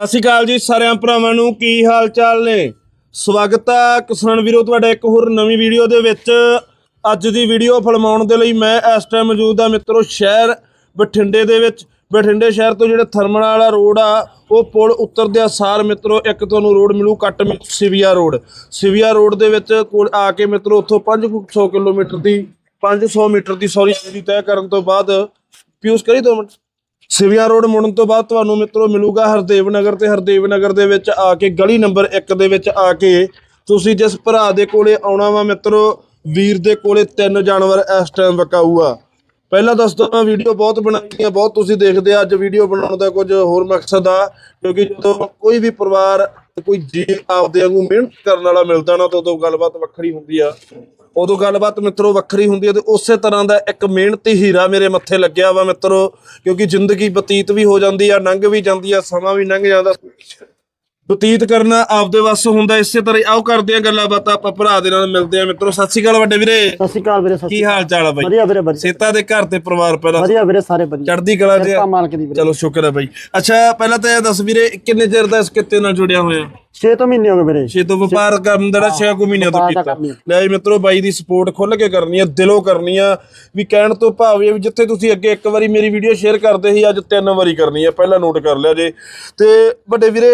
ਸਤਿ ਸ਼੍ਰੀ ਅਕਾਲ ਜੀ ਸਾਰਿਆਂ ਭਰਾਵਾਂ ਨੂੰ, ਕੀ ਹਾਲ ਚਾਲ ਨੇ? ਸਵਾਗਤ ਹੈ ਕਿਸਾਨ ਵੀਰੋ ਤੁਹਾਡਾ ਇੱਕ ਹੋਰ ਨਵੀਂ ਵੀਡੀਓ ਦੇ ਵਿੱਚ। ਅੱਜ ਦੀ ਵੀਡੀਓ ਫਿਲਮਾਉਣ ਦੇ ਲਈ ਮੈਂ ਇਸ ਟਾਈਮ ਮੌਜੂਦ ਆ ਮਿੱਤਰੋ ਸ਼ਹਿਰ ਬਠਿੰਡੇ ਦੇ ਵਿੱਚ। ਬਠਿੰਡੇ ਸ਼ਹਿਰ ਤੋਂ ਜਿਹੜਾ ਥਰਮਲ ਵਾਲਾ ਰੋਡ ਆ, ਉਹ ਪੁਲ ਉਤਰਦੇ ਸਾਰ ਮਿੱਤਰੋ ਇੱਕ ਤੁਹਾਨੂੰ ਰੋਡ ਮਿਲੂ, ਕੱਟ ਮਿਲੂ ਸਿਵਿਆ ਰੋਡ। ਸਿਵਿਆ ਰੋਡ ਦੇ ਵਿੱਚ ਕੋਲ ਆ ਕੇ ਮਿੱਤਰੋ ਉੱਥੋਂ 500 ਕਿਲੋਮੀਟਰ ਦੀ 500 ਮੀਟਰ ਦੀ ਸੌਰੀ ਦੂਰੀ ਤੈਅ ਕਰਨ ਤੋਂ ਬਾਅਦ, ਪਿਊਸ ਕਰੀ ਦੋ ਮਿੰਟ। ਸਿਵਿਆ ਰੋਡ ਮੁੜਨ ਤੋਂ ਬਾਅਦ ਤੁਹਾਨੂੰ ਮਿੱਤਰੋ ਮਿਲੂਗਾ ਹਰਦੇਵ ਨਗਰ ਤੇ ਹਰਦੇਵ ਨਗਰ ਦੇ ਵਿੱਚ ਆ ਕੇ ਗਲੀ ਨੰਬਰ 1 ਦੇ ਵਿੱਚ ਆ ਕੇ ਤੁਸੀਂ ਜਿਸ ਭਰਾ ਦੇ ਕੋਲੇ ਆਉਣਾ ਵਾ ਮਿੱਤਰੋ, ਵੀਰ ਦੇ ਕੋਲੇ ਤਿੰਨ ਜਾਨਵਰ ਇਸ ਟਾਈਮ ਵਕਾਊ ਆ ਪਹਿਲਾਂ ਦੱਸ ਮੈਂ ਵੀਡੀਓ ਬਹੁਤ ਬਣਾਈਆਂ ਬਹੁਤ ਤੁਸੀਂ ਦੇਖਦੇ ਆ, ਅੱਜ ਵੀਡੀਓ ਬਣਾਉਣ ਦਾ ਕੁਝ ਹੋਰ ਮਕਸਦ ਆ, ਕਿਉਂਕਿ ਜਦੋਂ ਕੋਈ ਵੀ ਪਰਿਵਾਰ, ਕੋਈ ਜੀ ਆਪਦੇ ਵਾਂਗੂ ਮਿਹਨਤ ਕਰਨ ਵਾਲਾ ਮਿਲਦਾ ਨਾ, ਤਾਂ ਉਦੋਂ ਗੱਲਬਾਤ ਵੱਖਰੀ ਹੁੰਦੀ ਆ। ਉਦੋਂ ਗੱਲਬਾਤ ਮਿੱਤਰੋ ਵੱਖਰੀ ਹੁੰਦੀ ਹੈ ਤੇ ਉਸੇ ਤਰ੍ਹਾਂ ਦਾ ਇੱਕ ਮਿਹਨਤੀ ਹੀਰਾ ਮੇਰੇ ਮੱਥੇ ਲੱਗਿਆ ਵਾ ਮਿੱਤਰੋ, ਕਿਉਂਕਿ ਜ਼ਿੰਦਗੀ ਬਤੀਤ ਵੀ ਹੋ ਜਾਂਦੀ ਆ ਲੰਘ ਵੀ ਜਾਂਦੀ ਆ, ਸਮਾਂ ਵੀ ਲੰਘ ਜਾਂਦਾ। ਬਤੀਤ ਕਰਨਾ ਆਪਦੇ ਵੱਸ ਹੁੰਦਾ ਇਸੇ ਤਰ੍ਹਾਂ ਹੀ ਆਓ ਕਰਦੇ ਆ ਗੱਲਾਂ ਬਾਤਾਂ ਆਪਾਂ ਭਰਾ ਦੇ ਨਾਲ ਮਿਲਦੇ ਆ ਮਿੱਤਰੋ ਸਤਿ ਸ਼੍ਰੀ ਅਕਾਲ ਵੱਡੇ ਵੀਰੇ। ਸਤਿ ਸ਼੍ਰੀ ਅਕਾਲ ਵੀਰੇ ਸਤਿ ਕੀ ਹਾਲ ਚਾਲ ਆ ਬਾਈ? ਵਧੀਆ ਵੀਰੇ ਵਧੀਆ। ਸੇਤਾ ਦੇ ਘਰ ਤੇ ਪਰਿਵਾਰ ਪਹਿਲਾਂ? ਵਧੀਆ ਵੀਰੇ ਸਾਰੇ ਵਧੀਆ। ਚੜ੍ਹਦੀ ਕਲਾ? ਮਾਲਕ ਦੀ ਵੀਰੇ। ਚਲੋ ਸ਼ੁਕਰ ਹੈ ਬਾਈ। ਅੱਛਾ ਪਹਿਲਾਂ ਤਾਂ ਇਹ ਦੱਸ ਵੀਰੇ ਕਿੰਨੇ ਚਿਰ ਦਾ ਇਸ ਕਿੱਤੇ ਨਾਲ ਜੁੜਿਆ ਹੋਇਆ? 6 ਤੋਂ ਮਹੀਨੇ ਹੋ ਗਏ ਵੀਰੇ। ਛੇ ਤੋਂ ਵਪਾਰ ਕਰਨ ਦਾ 6 ਕੁ ਮਹੀਨਿਆਂ ਤੋਂ ਕੀਤਾ। ਲੈ ਜੀ ਮਿੱਤਰੋ ਬਾਈ ਦੀ ਸਪੋਰਟ ਖੁੱਲ ਕੇ ਕਰਨੀ ਆ ਦਿਲੋਂ ਕਰਨੀ ਆ। ਵੀ ਕਹਿਣ ਤੋਂ ਭਾਵ ਇਹ ਵੀ ਜਿੱਥੇ ਤੁਸੀਂ ਅੱਗੇ ਇੱਕ ਵਾਰੀ ਮੇਰੀ ਵੀਡੀਓ ਸ਼ੇਅਰ ਕਰਦੇ ਸੀ ਅੱਜ ਤਿੰਨ ਵਾਰੀ ਕਰਨੀ ਆ ਪਹਿਲਾਂ ਨੋਟ ਕਰ ਲਿਆ ਜੇ। ਤੇ ਵੱਡੇ ਵੀਰੇ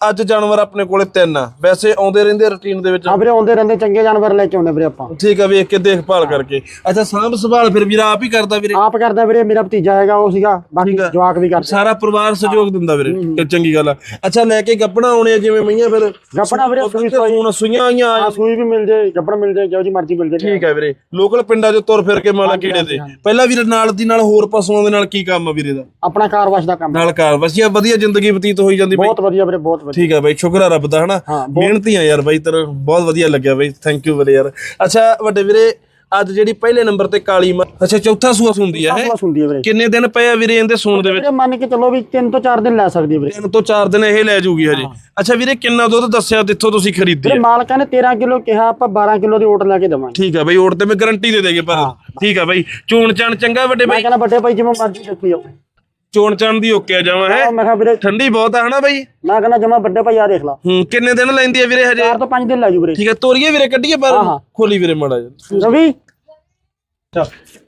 ਅੱਜ ਜਾਨਵਰ ਆਪਣੇ ਕੋਲੇ ਤਿੰਨ ਆ। ਵੈਸੇ ਆਉਂਦੇ ਰਹਿੰਦੇ ਰੁਟੀਨ ਦੇ ਵਿੱਚ। ਆ ਵੀਰੇ ਆਉਂਦੇ ਰਹਿੰਦੇ ਚੰਗੇ ਜਾਨਵਰ ਲੈ ਕੇ ਆਉਂਦੇ ਵੀਰੇ ਆਪਾਂ। ਠੀਕ ਆ ਵੇਖ ਕੇ ਦੇਖਭਾਲ ਕਰਕੇ। ਅੱਛਾ ਸਾਂਭ ਸੰਭਾਲ ਫਿਰ ਵੀਰਾ ਆਪ ਹੀ ਕਰਦਾ ਵੀਰੇ? ਆਪ ਕਰਦਾ ਵੀਰੇ ਮੇਰਾ ਭਤੀਜਾ ਹੈਗਾ ਉਹ ਸੀਗਾ ਬਾਕੀ ਜਵਾਕ ਵੀ ਕਰਦਾ। ਸਾਰਾ ਪਰਿਵਾਰ ਸਹਿਯੋਗ ਦਿੰਦਾ ਵੀਰੇ ਇਹ ਚੰਗੀ ਗੱਲ ਆ। ਅੱਛਾ ਲੈ ਕੇ ਗੱਪਣਾ ਆਉਣੇ ਆ ਜਿਵੇਂ ਮਈਆਂ ਫਿਰ? ਗੱਪਣਾ ਵੀਰੇ ਸੂਈ ਹੁਣ ਸੂਈਆਂ ਆਈਆਂ? ਆ ਸੂਈ ਵੀ ਮਿਲ ਜੇ ਗੱਪਣ ਮਿਲ ਜੇ ਜੋ ਜੀ ਮਰਜ਼ੀ ਮਿਲ ਜੇ। ਠੀਕ ਹੈ ਵੀਰੇ ਲੋਕਲ ਪਿੰਡਾਂ 'ਚ ਤੁਰ ਫਿਰ ਕੇ ਮਾਲਾ ਕੀੜੇ ਤੇ। ਪਹਿਲਾਂ ਵੀਰੇ ਨਾਲ ਦੀ ਨਾਲ ਹੋਰ ਪਸ਼ੂਆਂ ਦੇ ਨਾਲ ਕੀ ਕੰਮ ਆ ਵੀਰੇ ਦਾ? ਆਪਣਾ ਕਾਰਵਾਸ਼ ਦਾ ਕੰਮ। ਨਾਲ ਕਾਰ ਵਸੀਆ ਵਧੀਆ ਜ਼ਿੰਦਗੀ ਬਤੀਤ ਹੋਈ ਜਾਂਦੀ ਬਹੁਤ ਵਧੀਆ ਵੀਰੇ ਬਹੁਤ ਵਧੀਆ। ਠੀਕ ਹੈ ਬਾਈ ਸ਼ੁਕਰ ਆ ਰੱਬ ਦਾ ਹਨਾ? ਮਿਹਨਤੀ ਆ ਯਾਰ ਬਾਈ ਤੇਰਾ ਬਹੁਤ ਵਧੀਆ ਲੱਗਿਆ ਬਾਈ ਥੈਂਕ ਯੂ ਵੀਰੇ ਯਾਰ। ਅੱਛਾ ਵੱਡੇ ਵੀਰੇ ਅੱਜ ਜਿਹੜੀ ਪਹਿਲੇ ਨੰਬਰ ਤੇ ਕਾਲੀ ਮੱਝ ਅੱਛਾ ਚੌਥਾ ਸੂਆ ਸੁੰਦੀ ਆ ਹੈ? ਬਸ ਹੁੰਦੀ ਹੈ ਵੀਰੇ। ਕਿੰਨੇ ਦਿਨ ਪਏ ਆ ਵੀਰੇ ਇਹਦੇ ਸੂਣ ਦੇ ਵਿੱਚ? ਵੀਰੇ ਮੰਨ ਕੇ ਚੱਲੋ ਵੀ 3 ਤੋਂ 4 ਦਿਨ ਲੈ ਸਕਦੀ ਵੀਰੇ। ਤਿੰਨ ਤੋਂ ਚਾਰ ਦਿਨ ਇਹ ਲੈ ਜੂਗੀ ਹਜੇ। ਅੱਛਾ ਵੀਰੇ ਕਿੰਨਾ ਦੁੱਧ ਦੱਸਿਆ ਜਿੱਥੋਂ ਤੁਸੀਂ ਖਰੀਦੀ ਵੀਰੇ ਆ? ਮਾਲਕਾਂ ਨੇ 13 ਕਿਲੋ ਕਿਹਾ ਆਪਾਂ 12 ਕਿਲੋ ਦੀ ਓਟ ਲੈ ਕੇ ਦੇਵਾਂਗੇ। ਠੀਕ ਆ ਬਾਈ ਓੜ ਤੇ ਮੈਂ ਗਾਰੰਟੀ ਦੇ ਦੇਗੇ ਪਰ ਠੀਕ ਆ ਬਾਈ ਚੋਣ ਚਣ ਚੰਗਾ ਵੱਡੇ ਮੈਂ ਬਾਈ? ਕਹਿੰਦਾ ਵੱਡੇ ਭਾਈ ਜਿਵੇਂ ਮਰਜ਼ੀ ਦੇਖੀ ਜਾਓ। ਚੋਣ ਚਣ ਦੀ ਓਕੇ ਆ ਜਾਵਾਂ ਹੈ? ਮੈਂ ਕਿਹਾ ਵੀਰੇ ਠੰਡੀ ਬਹੁਤ ਆ ਹਨਾ ਬਾਈ? ਮੈਂ ਕਹਿੰਦਾ ਜਮਾ ਵੱਡੇ ਭਾਈ ਆ ਦੇਖ ਲਾ। ਹੂੰ ਕਿੰਨੇ ਦਿਨ ਲੈਂਦੀ ਆ ਵੀਰੇ ਹਜੇ? 4 ਤੋਂ 5 ਦਿਨ ਲੈ ਜੂ ਵੀਰੇ। ਠੀਕ ਹੈ ਤੋਰੀਏ ਵੀਰੇ ਕੱਢੀਏ ਪਰ ਹਾਂ। ਖੋਲੀ ਵੀਰੇ ਮਾੜਾ ਜਿਹਾ। ਰਵੀ?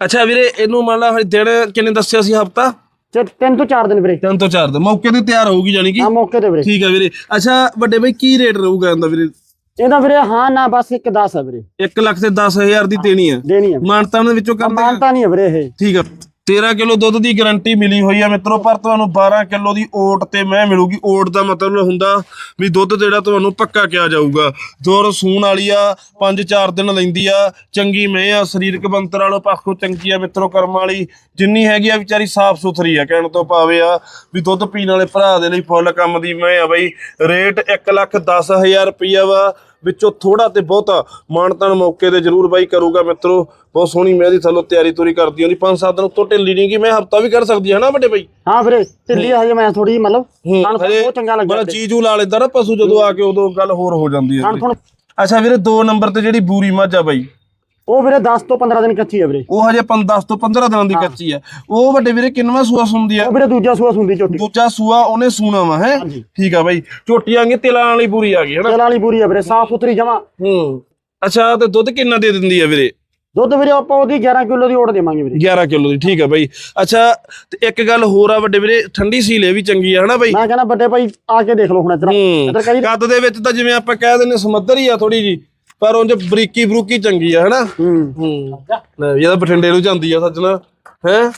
ਅੱਛਾ ਵੀਰੇ ਇਹਨੂੰ ਮੰਨ ਲਾ ਹਜੇ ਦਿਨ ਕਿੰਨੇ ਦੱਸਿਆ ਸੀ ਹਫਤਾ? ਤੇ 3 ਤੋਂ 4 ਦਿਨ ਵੀਰੇ। ਤਿੰਨ ਤੋਂ ਚਾਰ ਦਿਨ। ਮੌਕੇ ਤੇ ਤਿਆਰ ਹੋਊਗੀ ਜਾਨੀ ਕਿ? ਆ ਮੌਕੇ ਤੇ ਵੀਰੇ। ਠੀਕ ਹੈ ਵੀਰੇ। ਅੱਛਾ ਵੱਡੇ ਬਾਈ ਕੀ ਰੇਟ ਰਹੂਗਾ ਇਹਦਾ ਵੀਰੇ? ਇਹਦਾ ਵੀਰੇ ਹਾਂ ਨਾ ਬਸ ਇੱਕ 10 ਹੈ ਵੀਰੇ। 1 ਲੱਖ ਤੇ 10000 ਦੀ ਦੇਣੀ ਆ। ਦੇਣੀ ਹੈ ਮਾਨਤਾ ਦੇ ਵਿੱਚੋਂ ਕਰਦੇ ਮਾਨਤਾ ਨਹੀਂ ਹੈ ਵੀਰੇ ਇਹ। ਠੀਕ ਆ। 13 ਕਿਲੋ ਦੁੱਧ ਦੀ ਗਾਰੰਟੀ ਮਿਲੀ ਹੋਈ ਆ ਮਿੱਤਰੋ, ਪਰ ਤੁਹਾਨੂੰ 12 ਕਿਲੋ ਦੀ ਓਟ ਤੇ ਮੈਂ ਮਿਲੂਗੀ। ਓਟ ਦਾ ਮਤਲਬ ਹੁੰਦਾ ਵੀ ਦੁੱਧ ਜਿਹੜਾ ਤੁਹਾਨੂੰ ਪੱਕਾ ਕਿਹਾ ਜਾਊਗਾ। ਜੋ ਸੂਣ ਵਾਲੀ ਆ 5-4 ਦਿਨ ਲੈਂਦੀ ਆ, ਚੰਗੀ ਮੈਂ ਆ, ਸਰੀਰਕ ਬੰਤਰ ਵਾਲੋ ਪੱਖੋਂ ਚੰਗੀ ਆ ਮਿੱਤਰੋ, ਕਰਮ ਵਾਲੀ ਜਿੰਨੀ ਹੈਗੀ ਆ ਵਿਚਾਰੀ ਸਾਫ਼ ਸੁਥਰੀ ਆ, ਕਹਿਣ ਤੋਂ ਭਾਵੇਂ ਆ ਵੀ ਦੁੱਧ ਪੀਣ ਵਾਲੇ ਭਰਾ ਦੇ ਲਈ ਫੁੱਲ ਕੰਮ ਦੀ ਮੈਂ ਆ ਬਈ। ਰੇਟ 1 ਲੱਖ 10000 ਰੁਪਈਆ ਵਾ ਵਿੱਚੋਂ ਥੋੜਾ ਤੇ ਬਹੁਤਾ ਮਾਨਤਨ ਮੌਕੇ ਤੇ ਜ਼ਰੂਰ ਬਾਈ ਕਰੂਗਾ ਮਿੱਤਰੋ। ਬਹੁਤ ਸੋਹਣੀ ਮੈਂ ਦੀ ਥੱਲੋਂ ਤਿਆਰੀ ਤੁਰੀ ਕਰਦੀ ਹੁੰਦੀ ਪੰਜ ਸੱਤ ਦਿਨ ਉੱਤੋਂ ਢਿੱਲੀ ਨਹੀਂ ਗਈ। ਮੈਂ ਹਫਤਾ ਵੀ ਕਰ ਸਕਦੀ ਹੈ ਨਾ ਵੱਡੇ ਬਾਈ? ਹਾਂ ਵੀਰੇ ਢਿੱਲੀ ਹਜੇ ਮੈਂ ਥੋੜੀ ਮਤਲਬ ਬਹੁਤ ਚੰਗਾ ਲੱਗਦਾ ਬੜਾ ਚੀਜ਼ੂ ਲਾ ਲੈਂਦਾ ਨਾ ਪਸ਼ੂ ਜਦੋਂ ਆ ਕੇ ਉਦੋਂ ਗੱਲ ਹੋਰ ਹੋ ਜਾਂਦੀ ਹੈ ਅੱਛਾ ਵੀਰੇ 2 ਨੰਬਰ ਤੇ ਜਿਹੜੀ ਬੂਰੀ ਮੱਝ ਆ ਬਾਈ। ਉਹ ਵੀਰੇ 10 ਤੋਂ 15 ਦਿਨ ਕੱਚੀ ਹੈ ਵੀਰੇ। ਉਹ ਹਜੇ 10 ਤੋਂ 15 ਦਿਨਾਂ ਦੀ ਕੱਚੀ ਆ ਉਹ ਵੱਡੇ ਵੀਰੇ ਕਿੰਨਵਾਂ ਸੂਆ ਸੁੰਦੀ ਆ ਉਹ ਵੀਰੇ ਦੂਜਾ ਸੂਆ ਸੁੰਦੀ ਝੋਟੀ। ਦੂਜਾ ਸੂਆ ਉਹਨੇ ਸੂਣਾ ਵਾ ਹੈ। ਠੀਕ ਆ ਬਾਈ। ਝੋਟੀ ਆਂਗੇ ਤਿਲਾਂ ਵਾਲੀ ਬੂਰੀ ਆ ਗਈ ਹੈ ਨਾ ਤੇਲ ਵਾਲੀ ਪੂਰੀ ਹੈ ਵੀਰੇ ਸਾਫ਼ ਸੁਥਰੀ ਜਮਾ। ਹੂੰ। ਅੱਛਾ ਤੇ ਦੁੱਧ ਕਿੰਨਾ ਦੇ ਦਿੰਦੀ ਆ ਵੀਰੇ? ਦੁੱਧ ਵੀਰੇ ਆਪਾਂ ਉਹਦੀ 11 ਕਿਲੋ ਦੀ ਓਟ ਦੇਵਾਂਗੇ ਵੀਰੇ। 11 ਕਿਲੋ ਦੀ ਠੀਕ ਆ ਬਾਈ। ਅੱਛਾ ਤੇ ਇੱਕ ਗੱਲ ਹੋਰ ਆ ਵੱਡੇ ਵੀਰੇ ਠੰਡੀ ਸੀਲ ਇਹ ਵੀ ਚੰਗੀ ਆ ਹਨਾ ਬਾਈ? ਮੈਂ ਕਹਿੰਦਾ ਵੱਡੇ ਭਾਈ ਆ ਕੇ ਦੇਖ ਲਓ ਹੁਣ ਇੱਧਰ। ਹੂੰ। ਇੱਧਰ ਕਰੀ ਕੱਦ ਦੇ ਵਿੱਚ ਤਾਂ ਜਿਵੇਂ ਆਪਾਂ ਕਹਿ ਦਿੰਦੇ ਸਮੱਧਰ ਹੀ ਆ ਥੋੜੀ ਜੀ ਪਰ ਉਂਝ ਬਰੀਕੀ ਬਰੂਕੀ ਚੰਗੀ ਆ ਹਨਾ? ਹੂੰ। ਹੂੰ। ਲੈ ਵੀ ਇਹਦਾ ਬਠਿੰਡੇ ਨੂੰ ਜਾਂਦੀ ਆ ਸੱਜਣਾ। ਹੈ?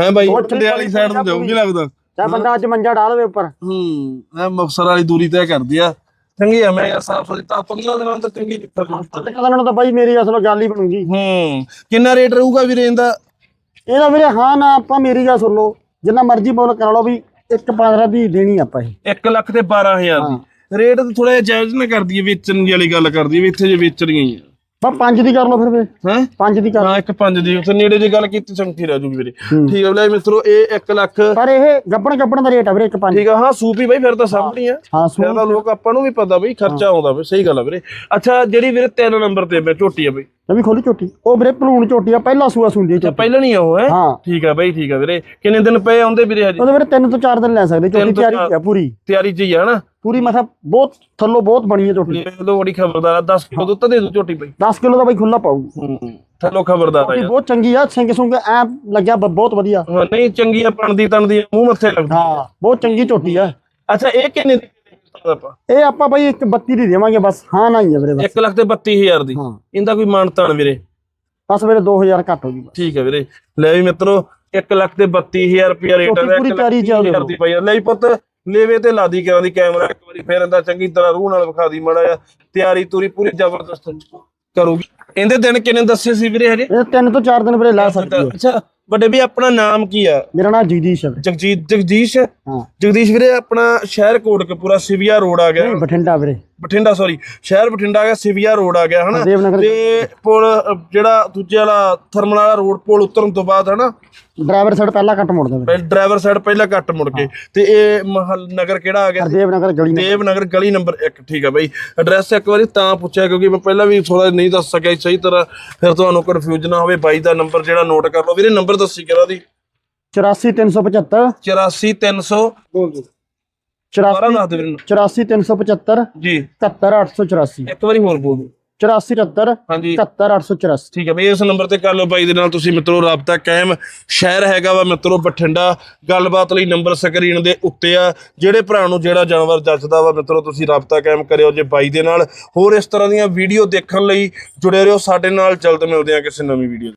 ਹੈ ਬਾਈ? ਬਠਿੰਡੇ ਵਾਲੀ ਸਾਈਡ ਨੂੰ ਜਾਊਗੀ ਲੱਗਦਾ? ਚਾਹੇ ਬੰਦਾ ਅੱਜ ਮੰਜਾ ਢਾ ਲਵੇ ਉੱਪਰ। ਹੂੰ ਇਹ ਮੁਕਤਸਰ ਵਾਲੀ ਦੂਰੀ ਤੈਅ ਕਰਦੀ ਆ। ਚੰਗੀ ਆ ਮੈਂ ਯਾਰ ਸਾਫ਼ ਸੁਥਰੀ ਤਾਂ 15 ਦਿਨਾਂ ਤੱਕ ਚੰਗੀ ਨਿਕਲ ਤੇ ਕਦੋਂ ਨੂੰ ਤਾਂ ਬਾਈ ਮੇਰੀ ਅਸਲ ਗੱਲ ਹੀ ਬਣੂਗੀ। ਹੂੰ। ਕਿੰਨਾ ਰੇਟ ਰਹੂਗਾ ਵੀਰੇ ਇਹਦਾ? ਇਹਦਾ ਵੀਰੇ ਹਾਂ ਨਾ ਆਪਾਂ ਮੇਰੀ ਗੱਲ ਸੁਣ ਲਓ। ਜਿੰਨਾ ਮਰਜ਼ੀ ਬੋਲ ਕਰਾ ਲਓ ਵੀ ਇੱਕ 15 ਦੀ ਦੇਣੀ ਆਪਾਂ ਇਹ। 1 ਲੱਖ ਤੇ 12000 ਦੀ। ਰੇਟ ਥੋੜਾ ਜਿਹਾ ਜਾਇਜ਼ ਨਾ ਕਰਦੀ ਹੈ ਵੇਚਣ ਦੀ ਵਾਲੀ ਗੱਲ ਕਰਦੀ ਹੈ ਵੀ ਇੱਥੇ ਜੇ ਵੇਚਣੀਆਂ ਹੀ ਆ। ਬਾ ਪੰਜ ਦੀ ਕਰ ਲਓ ਫਿਰ ਵੇ। ਹੈ? ਪੰਜ ਦੀ ਕਰ ਹਾਂ ਇੱਕ ਪੰਜ ਦੀ ਉੱਥੇ ਨੇੜੇ ਦੀ ਗੱਲ ਕੀਤੀ ਸੰਗਠੀ ਰਹਿ ਜੂਗੀ ਵੀਰੇ। ਠੀਕ ਹੈ ਵੀਰੇ ਮਿੱਤਰੋ ਇਹ 1 ਲੱਖ ਪਰ ਇਹ ਗੱਬਣ ਗੱਬਣ ਦਾ ਰੇਟ ਆ ਵੀਰੇ ਇੱਕ ਪੰਜ। ਠੀਕ ਆ ਹਾਂ ਸੂਪੀ ਬਾਈ ਫਿਰ ਤਾਂ ਸਾਹਮਣੀ ਆ। ਹਾਂ ਫਿਰ ਤਾਂ ਲੋਕ ਆਪਾਂ ਨੂੰ ਵੀ ਪਤਾ ਬਈ ਖਰਚਾ ਆਉਂਦਾ ਬਈ ਸਹੀ ਗੱਲ ਆ ਵੀਰੇ। ਅੱਛਾ ਜਿਹੜੀ ਵੀਰੇ 3 ਨੰਬਰ ਤੇ ਮੈਂ ਝੋਟੀ ਆ ਬਈ। ਇਹ ਵੀ ਖੋਲੀ ਝੋਟੀ ਉਹ ਵੀਰੇ ਭਲੂਣ ਝੋਟੀ ਆ ਪਹਿਲਾ ਸੂਆ ਸੁੰਦੀ ਆ ਅੱਛਾ ਝੋਟੀ ਪਹਿਲਾਂ ਨਹੀਂ ਆ ਉਹ ਹੈ? ਹਾਂ। ਠੀਕ ਆ ਬਈ ਠੀਕ ਆ ਵੀਰੇ। ਕਿੰਨੇ ਦਿਨ ਪਏ ਆਉਂਦੇ ਵੀਰੇ ਹਜੇ? ਉਹਦੇ ਵੀਰੇ ਤਿੰਨ ਤੋਂ ਚਾਰ ਦਿਨ ਲੈ ਸਕਦੇ ਝੋਟੀ ਤਿੰਨ ਤੋਂ ਤਿਆਰੀ ਚਾਰ। ਆ ਪੂਰੀ। ਤਿਆਰੀ ਚ ਹੀ ਆ ਹਨਾ? ਪੂਰੀ ਮਸਾ ਬਹੁਤ ਥੱਲੋਂ ਬਹੁਤ ਬਣੀ ਹੈ ਝੋਟੀ ਲੋ ਬੜੀ ਖਬਰਦਾਰ ਆ। 10 ਕਿਲੋ ਦੁੱਧ ਦੇ ਦੋ ਝੋਟੀ ਬਈ। 10 ਕਿਲੋ ਦਾ ਬਾਈ ਖੁੱਲਾ ਪਾਊਗੀ ਥੱਲੋ ਖਬਰਦਾਰ ਆ ਝੋਟੀ ਯਾਰ। ਬਹੁਤ ਚੰਗੀ ਆ ਸਿੰਘ ਸੁੰਗ ਐ ਲੱਗਿਆ ਬ- ਬਹੁਤ ਵਧੀਆ। ਹਾਂ, ਨਹੀਂ ਚੰਗੀ ਆ ਪਣਦੀ ਤਣਦੀ ਮੂੰਹ ਮੱਥੇ ਲੱਗਦੀ। ਹਾਂ ਬਹੁਤ ਚੰਗੀ ਝੋਟੀ ਆ। ਅੱਛਾ ਇਹ ਕਿੰਨੇ ਦੀ ਆਪਾਂ ਇਹ ਆਪਾਂ ਬਾਈ ਇੱਕ 32 ਦੀ ਦੇਵਾਂਗੇ ਬਸ। ਹਾਂ ਨਾ ਹੀ ਆ ਵੀਰੇ ਬਸ। 1 ਲੱਖ ਤੇ 32000 ਦੀ। ਹਾਂ। ਇਹਦਾ ਕੋਈ ਮਾਨਤਾਨ ਵੀਰੇ? ਬਸ ਵੀਰੇ 2000 ਘੱਟ ਹੋ ਗਈ ਬਸ। ਠੀਕ ਹੈ ਵੀਰੇ। ਲੈ ਵੀ ਮਿੱਤਰੋ 1 ਲੱਖ ਤੇ 32000 ਰੁਪਿਆ ਰੇਟ ਝੋਟੀ ਹੈ ਪੂਰੀ ਤਿਆਰੀ ਚ ਆ ਉਹਦੇ ਕੋਲ। ਦੀ ਪਈ ਆ। ਲੈ ਵੀ ਪੁੱਤ ਲੇਵੇ ਤੇ ਲਾਦੀ ਕਰਾਂ ਦੀ ਕੈਮਰਾ ਇੱਕ ਵਾਰੀ ਫੇਰ ਇਹਦਾ ਚੰਗੀ ਤਰ੍ਹਾਂ ਰੂਹ ਨਾਲ ਵਿਖਾ ਦੀ ਮੜਾ ਤਿਆਰੀ ਤੁਰੀ ਪੂਰੀ ਜ਼ਬਰਦਸਤ ਕਰੂਗੀ। ਇਹਦੇ ਦਿਨ ਕਿੰਨੇ ਦੱਸੇ ਸੀ ਵੀਰੇ ਹਜੇ? ਇਹ ਤਿੰਨ ਤੋਂ ਚਾਰ ਦਿਨ ਵੀਰੇ ਲਾ ਸਕਦੀ ਹੈ। ਅੱਛਾ ਵੱਡੇ ਵੀ ਆਪਣਾ ਨਾਮ ਕੀ ਆ? ਮੇਰਾ ਨਾਮ ਜਗਦੀਸ਼ ਹੈ। ਵੀਰੇ। ਜਗਜੀਤ ਜਗਦੀਸ਼? ਹਾਂ। ਜਗਦੀਸ਼ ਵੀਰੇ ਆਪਣਾ ਸ਼ਹਿਰ ਕੋਟਕਪੂਰਾ ਸਿਵਿਆ ਰੋਡ ਆ ਗਿਆ। ਨਹੀਂ ਬਠਿੰਡਾ ਵੀਰੇ। ਬਠਿੰਡਾ ਸੌਰੀ ਸ਼ਹਿਰ ਬਠਿੰਡਾ ਆ ਗਿਆ ਸਿਵਿਆ ਰੋਡ ਆ ਗਿਆ ਹਨਾ? ਦੇਵਨਗਰ ਤੇ ਪੁਲ ਅ, ਜਿਹੜਾ ਦੂਜੇ ਵਾਲਾ ਥਰਮਲ ਵਾਲਾ ਰੋਡ ਪੁਲ ਉਤਰਨ ਤੋਂ ਬਾਅਦ ਹਨਾ? ਡਰਾਈਵਰ ਸਾਈਡ ਪਹਿਲਾਂ ਕੱਟ ਮੁੜਦਾ ਵੀਰੇ ਡਰਾਈਵਰ ਸਾਈਡ ਪਹਿਲਾਂ ਕੱਟ ਮੁੜ ਕੇ। ਤੇ ਇਹ ਮਹਲ ਨਗਰ ਕਿਹੜਾ ਆ ਗਿਆ? ਹਰਦੇਵ ਨਗਰ ਗਲੀ ਨੇ ਦੇਵਨਗਰ ਗਲੀ ਨੰਬਰ 1 ਠੀਕ ਆ ਬਾਈ। ਐਡਰੈਸ ਇੱਕ ਵਾਰੀ ਤਾਂ ਪੁੱਛਿਆ ਕਿਉਂਕਿ ਮੈਂ ਪਹਿਲਾਂ ਵੀ ਥੋੜਾ ਨਹੀਂ ਦੱਸ ਸਕਿਆ ਸੀ ਸਹੀ ਤਰ੍ਹਾਂ ਫਿਰ ਤੁਹਾਨੂੰ ਕਨਫਿਊਜ਼ ਨਾ ਹੋਵੇ ਬਾਈ ਦਾ ਨੰਬਰ ਜਿਹੜਾ ਨੋਟ ਕਰ ਲਓ। ਵੀਰੇ ਨੰਬਰ ਦੱਸੀ ਕਿਹੜਾ ਦੀ? 84375 84300 ਦੁਬਾਰਾ 84 ਦੱਸ ਦਿਓ ਵੀਰੇ 84375 ਜੀ। 71884 ਇੱਕ ਵਾਰੀ ਹੋਰ ਬੋਲ ਦਿਓ। 8477 ਹਾਂਜੀ। 71884 ਠੀਕ ਹੈ ਬਈ ਇਸ ਨੰਬਰ ਤੇ ਕਰ ਲਓ ਬਾਈ ਦੇ ਨਾਲ ਤੁਸੀਂ ਮਿੱਤਰੋ ਰਾਬਤਾ ਕਾਇਮ। ਸ਼ਹਿਰ ਹੈਗਾ ਵਾ ਮਿੱਤਰੋ ਬਠਿੰਡਾ। ਗੱਲਬਾਤ ਲਈ ਨੰਬਰ ਸਕਰੀਨ ਦੇ ਉੱਤੇ ਆ। ਜਿਹੜੇ ਭਰਾ ਨੂੰ ਜਿਹੜਾ ਜਾਨਵਰ ਜੱਜਦਾ ਵਾ ਮਿੱਤਰੋ ਤੁਸੀਂ ਰਾਬਤਾ ਕਾਇਮ ਕਰਿਓ ਜੇ ਬਾਈ ਦੇ ਨਾਲ। ਹੋਰ ਇਸ ਤਰ੍ਹਾਂ ਦੀਆਂ ਵੀਡੀਓ ਦੇਖਣ ਲਈ ਜੁੜੇ ਰਹੋ ਸਾਡੇ ਨਾਲ। ਜਲਦ ਮਿਲਦੇ ਆ ਕਿਸੇ ਨਵੀਂ ਵੀਡੀਓ